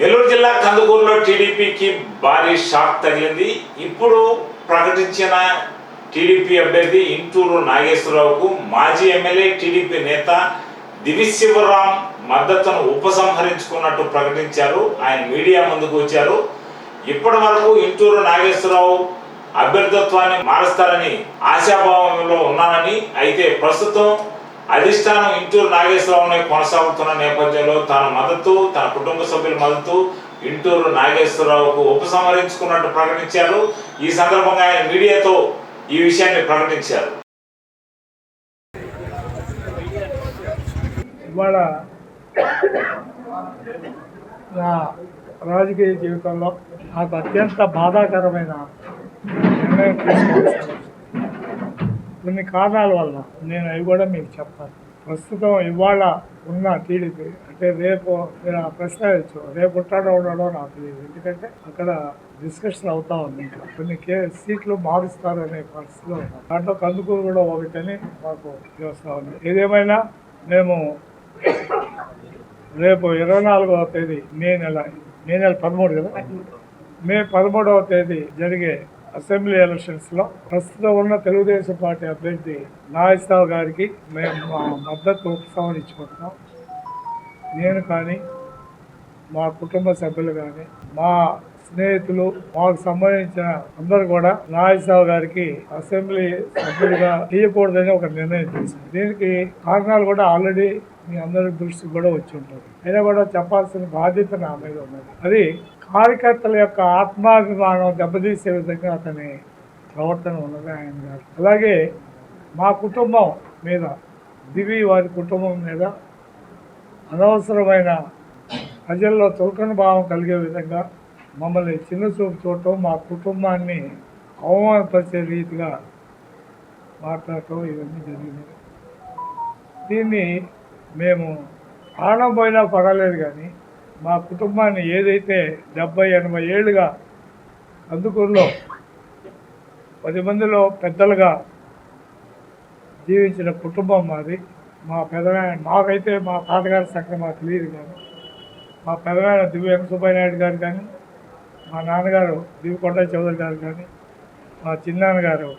నెల్లూరు జిల్లా కందుకూరులో టీడీపీకి భారీ షాక్ తగిలింది. ఇప్పుడు ప్రకటించిన టీడీపీ అభ్యర్థి ఇంటూరు నాగేశ్వరరావుకు మాజీ ఎమ్మెల్యే టీడీపీ నేత దివిశివరాం మద్దతును ఉపసంహరించుకున్నట్టు ప్రకటించారు. ఆయన మీడియా ముందుకు వచ్చారు. ఇప్పటి వరకు ఇంటూరు నాగేశ్వరరావు అభ్యర్థిత్వాన్ని మారుస్తారని ఆశాభావంలో ఉన్నానని అయితే ప్రస్తుతం అధిష్టానం ఇంటూరు నాగేశ్వరరావుని కొనసాగుతున్న నేపథ్యంలో తన మద్దతు తన కుటుంబ సభ్యుల మద్దతు ఇంటూరు నాగేశ్వరరావుకు ఉపసంహరించుకున్నట్టు ప్రకటించారు. ఈ సందర్భంగా ఆయన మీడియాతో ఈ విషయాన్ని ప్రకటించారు. ఇవాళ నా రాజకీయ జీవితంలో నాకు అత్యంత బాధాకరమైన నిర్ణయం తీసుకోవాల్సి కొన్ని కారణాల వల్ల నేను అవి కూడా మీకు చెప్తాను ప్రస్తుతం ఇవాళ ఉన్న టీడీపీ అంటే రేపు మీరు ఆ ప్రశ్న రేపు ఉంటాడో ఉండడో నాకు తెలియదు. ఎందుకంటే అక్కడ డిస్కషన్ అవుతా ఉంది. ఇంకా కొన్ని కే సీట్లు మారుస్తారనే పరిస్థితిలో దాంట్లో కందుకూరు కూడా ఒకటని మాకు తెలుస్తా ఉంది. ఏదేమైనా మేము రేపు ఇరవై నాలుగవ తేదీ మే నెల మే నెల పదమూడు కదా? మే పదమూడవ తేదీ జరిగే అసెంబ్లీ ఎలక్షన్స్లో ప్రస్తుతం ఉన్న తెలుగుదేశం పార్టీ అభ్యర్థి నాగేశ్వరరావు గారికి మేము మా మద్దతు ఉపసంహరించుకుంటున్నాం నేను కానీ మా కుటుంబ సభ్యులు కానీ మా స్నేహితులు మాకు సంబంధించిన అందరూ కూడా నాగేశ్వరరావు గారికి అసెంబ్లీ సభ్యులుగా తీయకూడదని ఒక నిర్ణయం తీసుకుంది దీనికి కారణాలు కూడా ఆల్రెడీ మీ అందరి దృష్టికి కూడా వచ్చి ఉంటుంది అయినా కూడా చెప్పాల్సిన బాధ్యత నా మీద ఉన్నది. అది కార్యకర్తల యొక్క ఆత్మాభిమానం దెబ్బతీసే విధంగా అతని ప్రవర్తన ఉన్నది ఆయన గారు. అలాగే మా కుటుంబం మీద దివి వారి కుటుంబం మీద అనవసరమైన ప్రజల్లో చులకన భావం కలిగే విధంగా మమ్మల్ని చిన్న చూపు చూడటం మా కుటుంబాన్ని అవమానపరిచే రీతిగా మాట్లాడటం ఇవన్నీ జరిగినాయి దీన్ని మేము ప్రాణం పోయినా పర్వాలేదు కానీ మా కుటుంబాన్ని ఏదైతే డెబ్బై ఎనభై ఏళ్ళుగా అందుకూరులో పది మందిలో పెద్దలుగా జీవించిన కుటుంబం మాది. మా పెదనాయన మాకైతే మా తాతగారి సంగతి మాకు తెలియదు కానీ మా పెదనాయన దివ్యం సుబ్బయ్యనాయుడు గారు కానీ మా నాన్నగారు దివికొండ చౌదరి గారు కానీ మా చిన్నాన్నగారు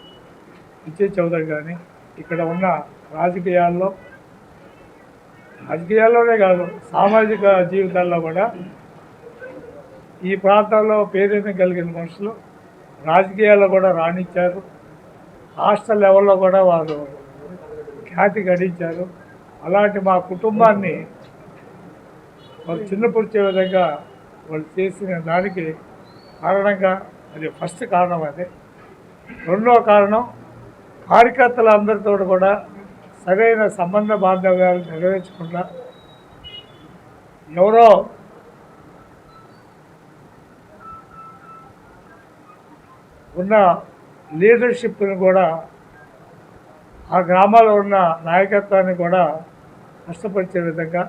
విజయ్ చౌదరి కానీ ఇక్కడ ఉన్న రాజకీయాల్లో రాజకీయాల్లోనే కాదు సామాజిక జీవితాల్లో కూడా ఈ ప్రాంతాల్లో పేరెన్న కలిగిన మనుషులు రాజకీయాల్లో కూడా రాణించారు. రాష్ట్ర లెవెల్లో కూడా వారు ఖ్యాతి గడించారు. అలాంటి మా కుటుంబాన్ని వాళ్ళు చిన్నపురిచే విధంగా వాళ్ళు చేసిన దానికి కారణంగా అది ఫస్ట్ కారణం అదే. రెండో కారణం కార్యకర్తలందరితో కూడా సరైన సంబంధ బాంధవ్యాలు నెరవేర్చకుండా ఎవరో ఉన్న లీడర్షిప్ని కూడా ఆ గ్రామాల్లో ఉన్న నాయకత్వాన్ని కూడా కష్టపరిచే విధంగా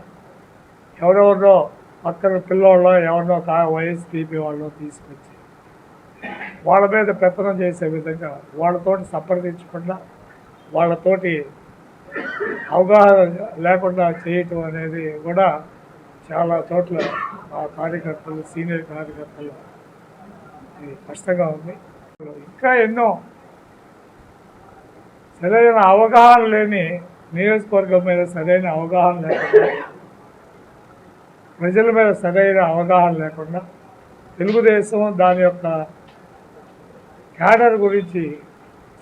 ఎవరెవరినో పక్కన పిల్లోళ్ళో ఎవరినో కా వైఎస్పీపీ వాళ్ళు తీసుకొచ్చి వాళ్ళ మీద పెత్తనం చేసే విధంగా వాళ్ళతోటి సంప్రదించకుండా వాళ్ళతోటి అవగాహన లేకుండా చేయటం అనేది కూడా చాలా చోట్ల మా కార్యకర్తలు సీనియర్ కార్యకర్తలు కష్టంగా ఉంది. ఇంకా ఎన్నో సరైన అవగాహన లేని నియోజకవర్గం మీద సరైన అవగాహన లేకుండా ప్రజల మీద సరైన అవగాహన లేకుండా తెలుగుదేశం దాని యొక్క క్యాడర్ గురించి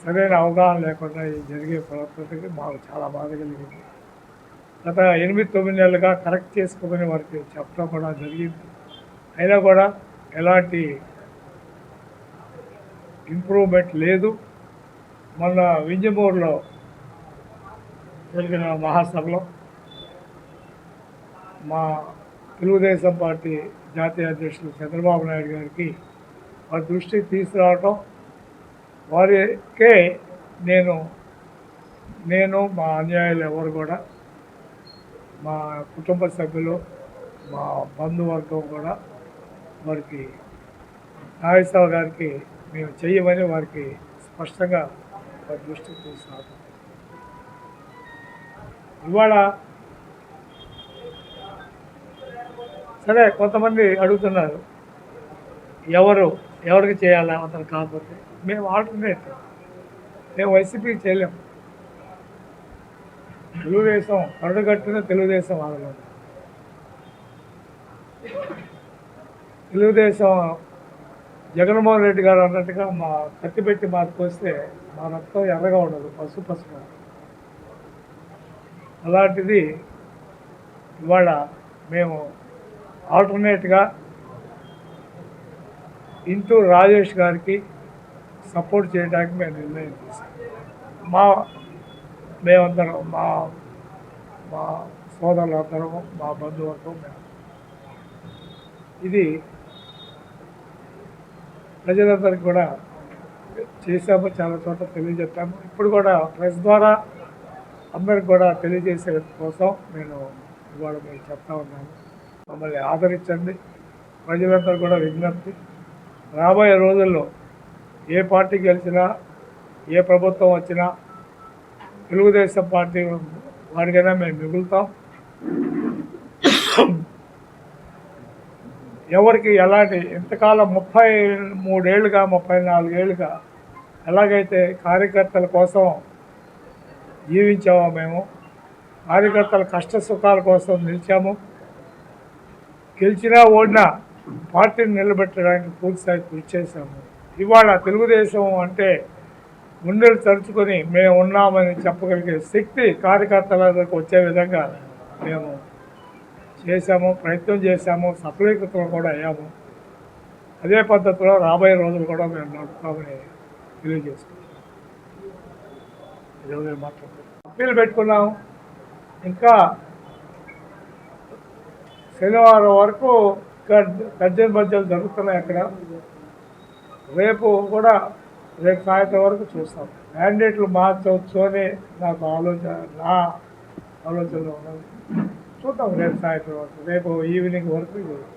సరైన అవగాహన లేకుండా ఈ జరిగే ప్రవర్తనకి మాకు చాలా బాధ కలిగింది. గత ఎనిమిది తొమ్మిది నెలలుగా కరెక్ట్ చేసుకోమని వారికి చెప్పడం కూడా జరిగింది. అయినా కూడా ఎలాంటి ఇంప్రూవ్మెంట్ లేదు. మొన్న వింజమూరులో జరిగిన మహాసభలో మా తెలుగుదేశం పార్టీ జాతీయ అధ్యక్షులు చంద్రబాబు నాయుడు గారికి వారి దృష్టికి తీసుకురావటం వారికే నేను నేను మా అన్యాయాలు ఎవరు కూడా మా కుటుంబ సభ్యులు మా బంధువర్గం కూడా వారికి నాగేశ్వర గారికి మేము చెయ్యమని వారికి స్పష్టంగా వారి దృష్టికి తీసుకురావటం ఇవాళ సరే కొంతమంది అడుగుతున్నారు ఎవరు? ఎవరికి చేయాలా అతను కాకపోతే? మేము ఆల్టర్నేట్ మేము వైసీపీకి చేయలేము తెలుగుదేశం కరుడుగట్టిన తెలుగుదేశం ఆడలేదు. తెలుగుదేశం జగన్మోహన్ రెడ్డి గారు అన్నట్టుగా మా కత్తి పెట్టి మాకు వస్తే మా రక్తం ఎర్రగా ఉండదు పసుపు పసుపు. అలాంటిది ఇవాళ మేము ఆల్టర్నేట్గా ఇంటూ రాజేష్ గారికి సపోర్ట్ చేయడానికి మేము నిర్ణయం చేశాం మా మేమందరం మా మా సోదరులందరము మా బంధువులతో మేము. ఇది ప్రజలందరికీ కూడా చేశాము చాలా చోట్ల తెలియజెప్పాము. ఇప్పుడు కూడా ప్రెస్ ద్వారా అందరికి కూడా తెలియజేసే కోసం నేను ఇవాళ మీకు చెప్తా ఉన్నాను. మమ్మల్ని ఆదరించండి. ప్రజలందరూ కూడా విజ్ఞప్తి. రాబోయే రోజుల్లో ఏ పార్టీ గెలిచినా ఏ ప్రభుత్వం వచ్చినా తెలుగుదేశం పార్టీ వాడికైనా మేము మిగులుతాం. ఎవరికి ఎలాంటి ఇంతకాలం ముప్పై మూడేళ్ళుగా ముప్పై నాలుగేళ్ళుగా ఎలాగైతే కార్యకర్తల కోసం జీవించామో మేము కార్యకర్తల కష్ట సుఖాల కోసం నిలిచాము. గెలిచినా ఓడినా పార్టీని నిలబెట్టడానికి పూర్తిస్థాయి కృషి చేశాము ఇవాళ తెలుగుదేశం అంటే గుండెలు తరుచుకొని మేము ఉన్నామని చెప్పగలిగే శక్తి కార్యకర్తలకు వచ్చే విధంగా మేము చేశాము ప్రయత్నం చేశాము సఫలీకృతం కూడా అయ్యాము. అదే పద్ధతిలో రాబోయే రోజులు కూడా మేము నడుపుతామని తెలియజేసుకుంటున్నాం. మాట్లాడుతున్నాం అప్పీలు పెట్టుకున్నాం. ఇంకా శనివారం వరకు తర్జన బర్జలు జరుగుతున్నాయి అక్కడ. రేపు కూడా రేపు సాయంత్రం వరకు చూస్తాం. మ్యాండేట్లు మార్చవచ్చు అని నాకు ఆలోచన నా ఆలోచనలో ఉన్నది. చూద్దాం రేపు సాయంత్రం వరకు రేపు ఈవినింగ్ వరకు